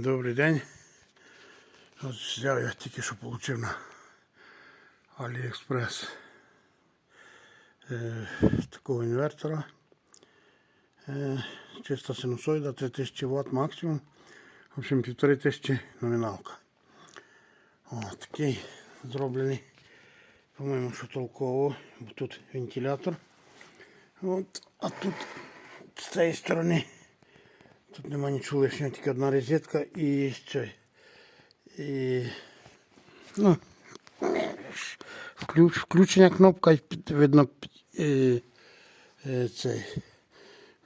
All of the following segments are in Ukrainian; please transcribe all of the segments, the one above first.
Добрий день. От взяв я тільки що отримав на AliExpress е, такого інвертора. Е, чиста синусоїда 3000 Вт максимум. В общем, 1500 номіналка. О, такий зроблений. По-моєму, що толково. Тут вентилятор. От, а тут з цієї сторони Тут нема нічого лишнього, тільки одна розетка і цей. І, ну, включ, включення кнопка, видно під- е, е, цей.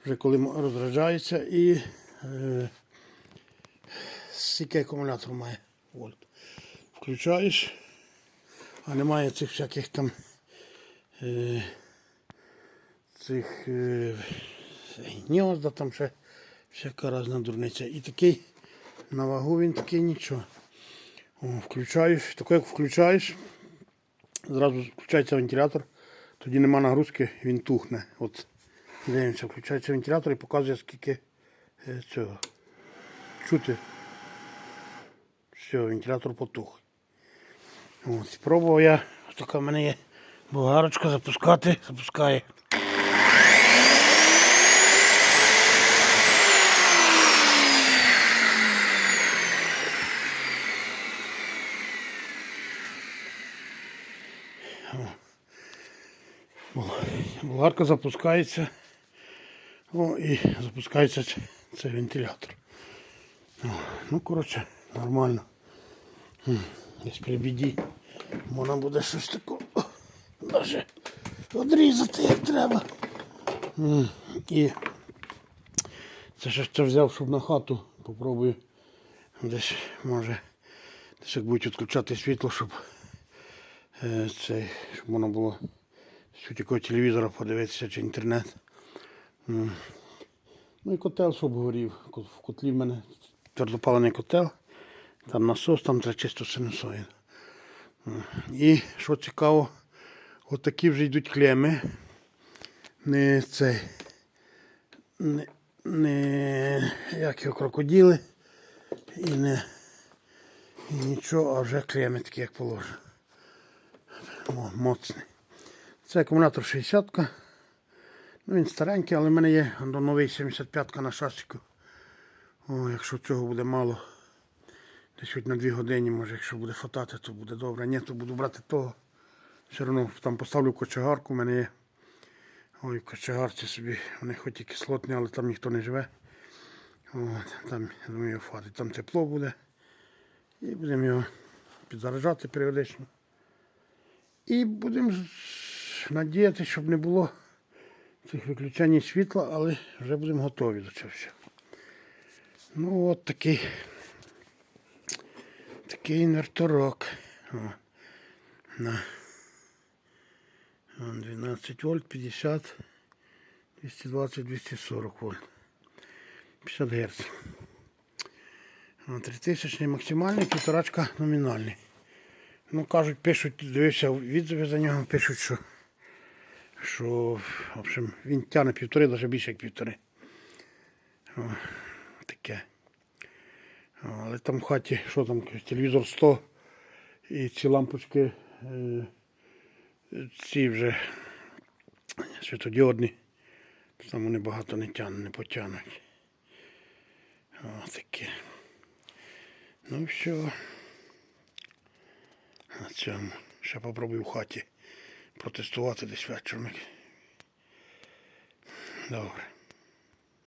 Вже коли розряджається і е, скільки акумулятор має вольт. Включаєш, а немає цих всяких там е, цих е, гнізда, там ще всяка різна дурниця. І такий на вагу він такий нічого. О, включаєш, таке як включаєш, зразу включається вентилятор, тоді нема нагрузки, він тухне. От дивимося, включається вентилятор і показує скільки е, цього. Чути. Все, вентилятор потух. От, спробував я, така в мене є болгарочка запускати, запускає. Болгарка запускається. О, і запускається цей вентилятор. О, ну, коротше, нормально. Десь при біді можна буде щось таке даже відрізати як треба. І це ще це взяв, щоб на хату попробую десь може десь як будуть відключати світло, щоб е, цей, щоб воно було з такого телевізора подивитися чи інтернет. Ну і котел, щоб горів. В котлі в мене твердопалений котел, там насос, там треба чисто синусоїд. І що цікаво, от такі вже йдуть клеми. Не цей. Не, не як його крокоділи. І не і нічого, а вже клеми такі, як положено. О, моцний. Це акумулятор 60-ка. Ну, він старенький, але в мене є до новий 75-ка на шасику. О, якщо цього буде мало, десь хоч на 2 години, може, якщо буде фотати, то буде добре. Ні, то буду брати того. Все одно там поставлю кочегарку, в мене є. Ой, кочегарці собі, вони хоч і кислотні, але там ніхто не живе. От, там, думаю, хватить. Там тепло буде. І будемо його підзаражати періодично. І будемо надіятися, щоб не було цих виключень світла, але вже будемо готові до цього всього. Ну от такий, такий інверторок. О, на 12 вольт, 50, 220, 240 вольт. 50 Гц. 3000 максимальний, півторачка номінальний. Ну, кажуть, пишуть, дивився відзиви за нього, пишуть, що, що в общем, він тягне півтори, навіть більше як півтори. О, таке. О, але там в хаті, що там, телевізор 100 і ці лампочки, е, ці вже світодіодні. Там вони багато не тягнуть, не потягнуть. О, таке. Ну все. На цьому. Ще попробую в хаті протестувати десь вечором. Добре.